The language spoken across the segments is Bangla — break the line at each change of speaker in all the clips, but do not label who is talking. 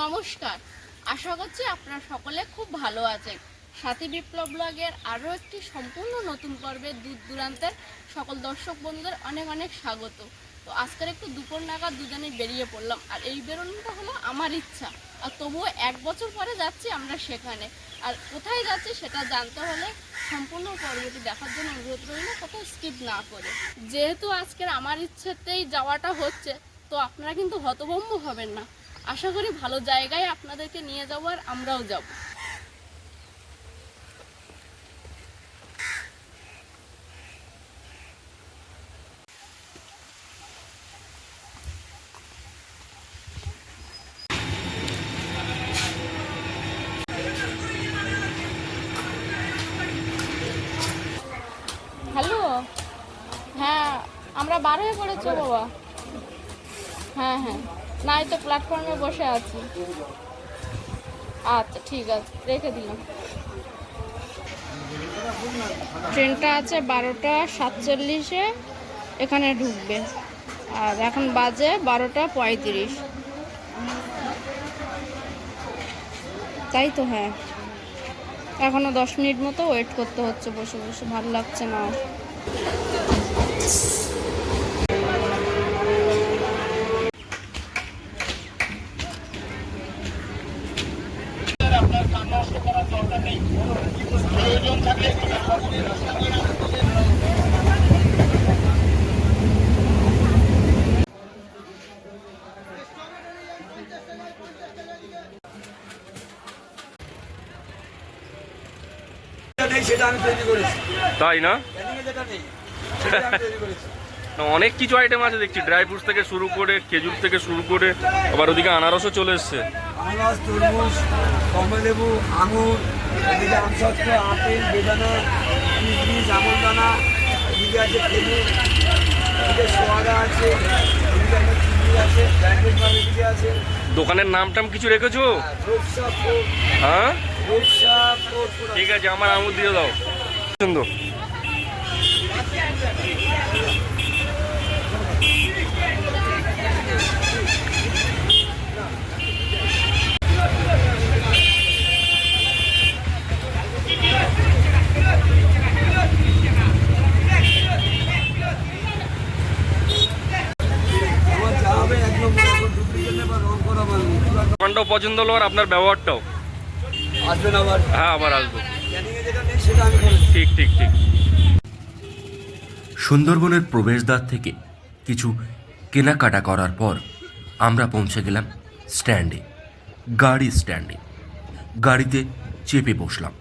নমস্কার। আশা করছি আপনারা সকলে খুব ভালো আছেন। সাথী বিপ্লব ব্লগের আরও একটি সম্পূর্ণ নতুন পর্বে দূর দূরান্তের সকল দর্শক বন্ধুদের অনেক অনেক স্বাগত। তো আজকের একটু দুপুর নাগাদ দুজনেই বেরিয়ে পড়লাম। আর এই বেরোনোটা হলো আমার ইচ্ছা। আর তবুও এক বছর পরে যাচ্ছি আমরা সেখানে। আর কোথায় যাচ্ছি সেটা জানতে হলে সম্পূর্ণ পর্বটি দেখার জন্য অনুরোধ রইল কোথাও স্কিপ না করে। যেহেতু আজকের আমার ইচ্ছেতেই যাওয়াটা হচ্ছে, তো আপনারা কিন্তু হতভম্ব হবেন না। আশা করি ভালো জায়গায় আপনাদেরকে নিয়ে যাব আর আমরাও যাব হ্যালো হ্যাঁ আমরা বার হয়ে পড়েছো বাবা? হ্যাঁ হ্যাঁ। না, এই তো প্ল্যাটফর্মে বসে আছি। আচ্ছা ঠিক আছে, রেখে দিলাম। ট্রেনটা আছে বারোটা সাতচল্লিশে, এখানে ঢুকবে। আর এখন বাজে বারোটা পঁয়ত্রিশ। তাই তো হ্যাঁ। এখনও দশ মিনিট মতো ওয়েট করতে হচ্ছে বসে বসে। ভালো লাগছে না আর।
যেটা নেই সেটা আমি তৈরি করেছি
তাই না?
প্যানিংয়ে যেটা নেই সেটা আমি তৈরি করেছি
না, অনেক কিছু আইটেম আছে দেখছি। ড্রাই ফ্রুটস থেকে শুরু করে খেজুর থেকে শুরু করে আবার ওদিকে আনারসও চলে এসছে।
আনারস তরমুজ কমলালেবু আঙুর এদিকে আমসত্ব আপেল বেদানা কিশমিশ এদিকে আছে খেজুর এদিকে সোয়াগা আছে এদিকে আছে ব্যান্ডেড মাল এদিকে আছে।
দোকানের নাম টাম কিছু রেখেছো? হ্যাঁ? ঠিক আছে আমার আঙুল দিয়ে দাও। সুন্দর
আমার যা হবে একদম ডুপ্লিকেট নেবার রং করা মাল নেই।
দোকানটাও পছন্দ হলো আর আপনার ব্যবহারটাও।
আসবেন আবার।
হ্যাঁ আবার আসব। ঠিক ঠিক ঠিক।
সুন্দরবনের প্রবেশদ্বার থেকে কিছু কেনাকাটা করার পর আমরা পৌঁছে গেলাম স্ট্যান্ডে গাড়ি স্ট্যান্ডে। গাড়িতে চেপে বসলাম।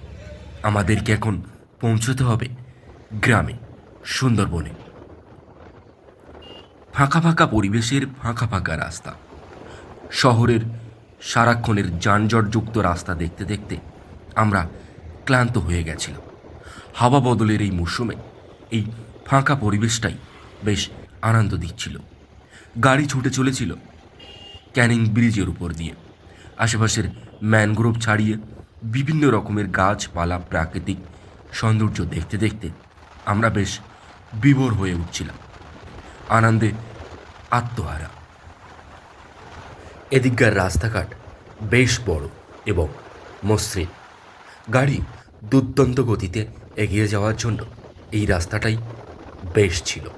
আমাদেরকে এখন পৌঁছতে হবে গ্রামে সুন্দরবনে। ফাঁকা ফাঁকা পরিবেশের ফাঁকা ফাঁকা রাস্তা শহরের সারাক্ষণের যানজটযুক্ত রাস্তা দেখতে দেখতে আমরা ক্লান্ত হয়ে গেছিলাম। হাওয়া বদলের এই মরশুমে এই ফাঁকা পরিবেশটাই বেশ আনন্দ দিচ্ছিল। গাড়ি ছুটে চলেছিল ক্যানিং ব্রিজের উপর দিয়ে। আশেপাশের ম্যানগ্রোভ ছাড়িয়ে বিভিন্ন রকমের গাছপালা, প্রাকৃতিক সৌন্দর্য দেখতে দেখতে আমরা বেশ বিভোর হয়ে উঠছিলাম। আনন্দে আত্মহারা। এদিককার রাস্তাঘাট বেশ বড় এবং মসৃণ। গাড়ি দুর্দান্ত গতিতে এগিয়ে যাওয়ার জন্য এই রাস্তাটাই বেশ ছিল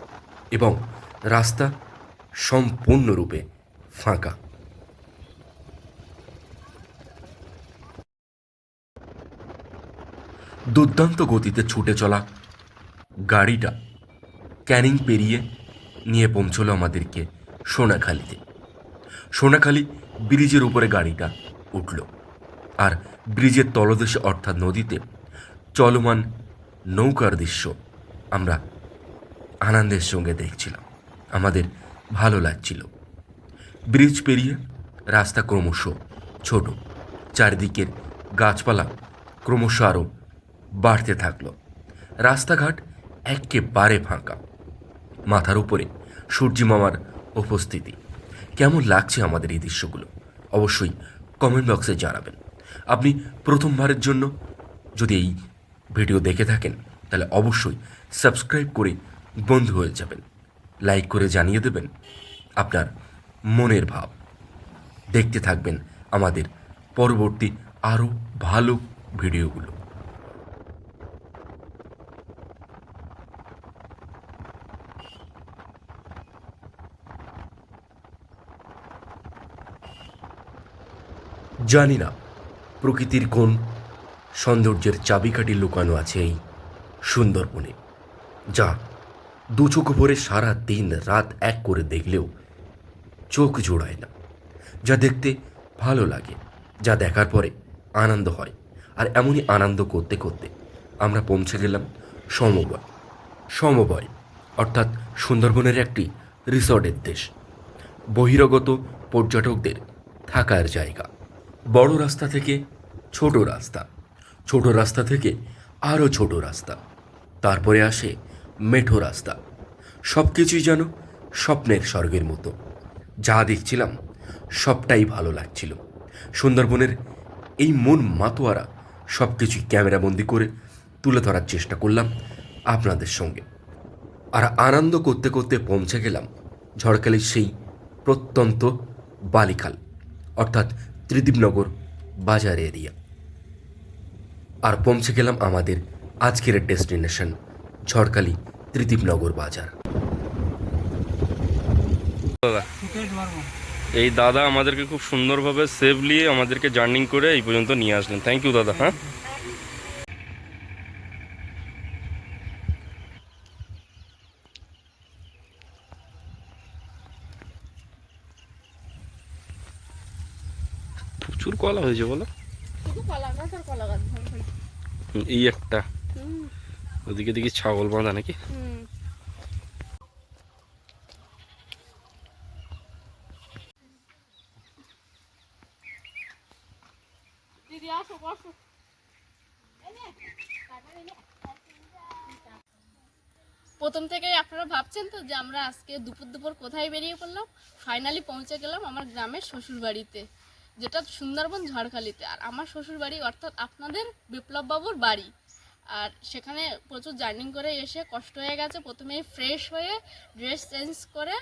এবং রাস্তা সম্পূর্ণরূপে ফাঁকা। দুর্দান্ত গতিতে ছুটে চলা গাড়িটা ক্যানিং পেরিয়ে নিয়ে পৌঁছলো আমাদেরকে সোনাখালিতে। সোনাখালি ব্রিজের উপরে গাড়িটা উঠল। আর ব্রিজের তলদেশে অর্থাৎ নদীতে চলমান নৌকার দৃশ্য আমরা আনন্দের সঙ্গে দেখছিলাম। আমাদের ভালো লাগছিল। ব্রিজ পেরিয়ে রাস্তা ক্রমশ ছোট। চারিদিকের গাছপালা ক্রমশ আরও বাড়তে থাকল। রাস্তাঘাট একেবারে ফাঁকা। মাথার উপরে সূর্যি মামার উপস্থিতি। কেমন লাগছে আমাদের এই দৃশ্যগুলো? অবশ্যই কমেন্ট বক্সে জানাবেন। আপনি প্রথমবারের জন্য যদি এই ভিডিও দেখে থাকেন, তাহলে অবশ্যই সাবস্ক্রাইব করে বন্ধু হয়ে যাবেন। লাইক করে জানিয়ে দেবেন আপনার মনের ভাব। দেখতে থাকবেন আমাদের পরবর্তী আরও ভালো ভিডিওগুলো জানি না, প্রকৃতির কোন সৌন্দর্যের চাবিকাঠি লুকানো আছে এই সুন্দরবনে। যা দু চোখ ভরে সারা দিন রাত এক করে দেখলেও চোখ জোড়ায় না। যা দেখতে ভালো লাগে, যা দেখার পরে আনন্দ হয়। আর এমনই আনন্দ করতে করতে আমরা পৌঁছে গেলাম সমবয়। সমবয় অর্থাৎ সুন্দরবনের একটি রিসর্টের দেশ। বহিরাগত পর্যটকদের থাকার জায়গা। বড় রাস্তা থেকে ছোট রাস্তা ছোট রাস্তা থেকে আরও ছোট রাস্তা, তারপরে আসে মেঠো রাস্তা। সব কিছুই যেন স্বপ্নের স্বর্গের মতো। যা দেখছিলাম সবটাই ভালো লাগছিল। সুন্দরবনের এই মন মাতোয়ারা সব কিছুই ক্যামেরাবন্দি করে তুলে ধরার চেষ্টা করলাম আপনাদের সঙ্গে। আর আনন্দ করতে করতে পৌঁছে গেলাম ঝড়খালির সেই প্রত্যন্ত বালিখাল, অর্থাৎ ত্রিদীপনগর বাজার এরিয়া। আর পৌঁছে গেলাম আমাদের আজকের ডেস্টিনেশন ঝড়কালি ত্রিদীপনগর বাজার।
এই দাদা আমাদেরকে খুব সুন্দরভাবে সেফলি আমাদেরকে জার্নিং করে এই পর্যন্ত নিয়ে আসলেন। থ্যাংক ইউ দাদা হ্যাঁ? কলা হয়েছে বলো? এই একটা। ওদিকে দেখি ছাগল বাঁধা নাকি?
প্রথম থেকেই আপনারা ভাবছেন তো যে আমরা আজকে দুপুর দুপুর কোথায় বেরিয়ে পড়লাম? ফাইনালি পৌঁছে গেলাম আমার গ্রামের শ্বশুর বাড়িতে যেটা সুন্দরবন ঝড়খালিতে। আর আমার শ্বশুর বাড়ি অর্থাৎ আপনাদের বিপ্লব বাবুর বাড়ি। আর সেখানে প্রচুর জার্নিং করে এসে কষ্ট হয়ে গেছে। প্রথমে ফ্রেশ হয়ে ড্রেস চেঞ্জ করে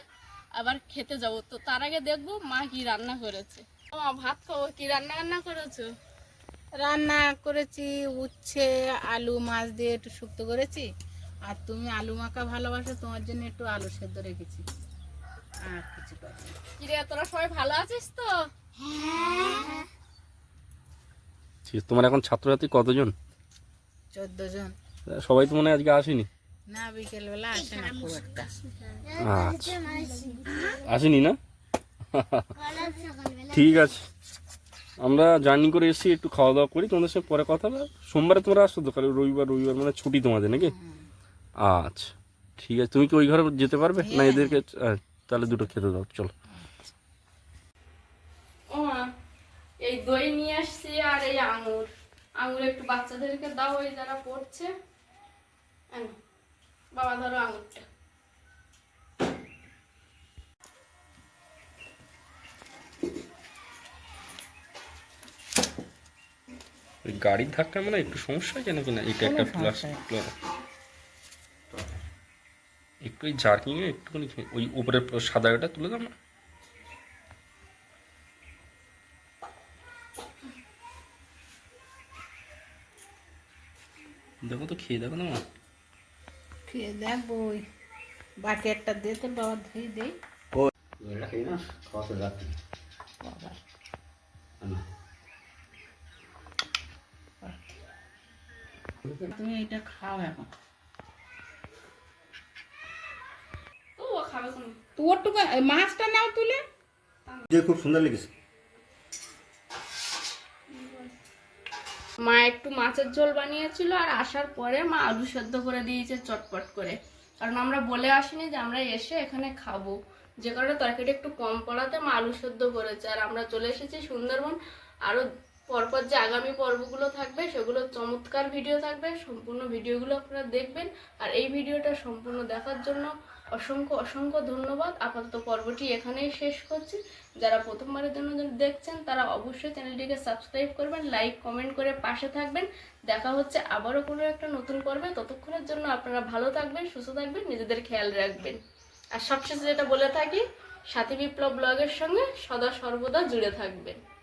আবার খেতে যাব। তো তার আগে দেখব মা কি রান্না করেছে। মা ভাত খাব। কি রান্না রান্না করেছ?
রান্না করেছি উচ্ছে আলু মাছ দিয়ে একটু শুক্তো করেছি। আর তুমি আলু মাখা ভালোবাসো তোমার জন্য একটু আলু সেদ্ধ রেখেছি। আর কিছু করিনি।
কিরে তোরা সবাই ভালো আছিস তো?
তোমার এখন ছাত্রছাত্রী কতজন?
চোদ্দ জন
সবাই তো মনে হয় আজকে আসেনি?
না বিকেলবেলা আসে না খুব একটা।
আচ্ছা। আসেনি না? ঠিক আছে। আমরা জার্নি করে এসেছি একটু খাওয়া দাওয়া করি তোমাদের সঙ্গে পরে কথা হবে। সোমবারে তোমরা আসছো তো খালি রবিবার রবিবার মানে ছুটি তোমাদের নাকি? আচ্ছা ঠিক আছে। তুমি কি ওই ঘরে যেতে পারবে? না এদেরকে তাহলে দুটো খেতে দাও চলো
ও মা এই দই নিয়ে আসছি আর এই আঙুর। আঙুর একটু বাচ্চাদেরকে দাও ওই যারা পড়ছে। বাবা ধরো আঙুরটা।
ওই গাড়ির ধাক্কা মানে একটু সমস্যা হয়েছে নাকি না এটা একটা প্লাস একটু ওই জার্কিংয়ে একটুখানি ওই উপরে সাদা গাটা তুলে দাও না। দেখো তো খেয়ে দেখো না মা
খেয়ে দেখব ওই বাটি একটা দিয়ে তোর বাবা ধুয়ে দেই বাবা তুমি এটা খাও এখন
তো ও খাবে কোন
তোরটুকু মাছটা নাও তুলে
যে খুব সুন্দর লেগেছে
মা একটু মাছের ঝোল বানিয়েছিল আর আসার পরে মা আলু সেদ্ধ করে দিয়েছে চটপট করে। কারণ আমরা বলে আসিনি যে আমরা এসে এখানে খাব। যে কারণে তরকারিটা একটু কম পড়াতে মা আলু সেদ্ধ করেছে। আর আমরা চলে এসেছি সুন্দরবন। আরও পরপর যে আগামী পর্বগুলো থাকবে, সেগুলো চমৎকার ভিডিও থাকবে। সম্পূর্ণ ভিডিওগুলো আপনারা দেখবেন। আর এই ভিডিওটা সম্পূর্ণ দেখার জন্য অসংখ্য অসংখ্য ধন্যবাদ। আপাতত পর্বটি এখানেই শেষ করছি। যারা প্রথমবারের জন্য দেখছেন, তারা অবশ্যই চ্যানেলটিকে সাবস্ক্রাইব করবেন, লাইক, কমেন্ট করে পাশে থাকবেন। দেখা হচ্ছে আবারও কোনো একটা নতুন পর্বে। ততক্ষণের জন্য আপনারা ভালো থাকবেন, সুস্থ থাকবেন, নিজেদের খেয়াল রাখবেন। আর সবশেষে যেটা বলে থাকি, সাথী বিপ্লব ব্লগের সঙ্গে সদা সর্বদা জুড়ে থাকবেন।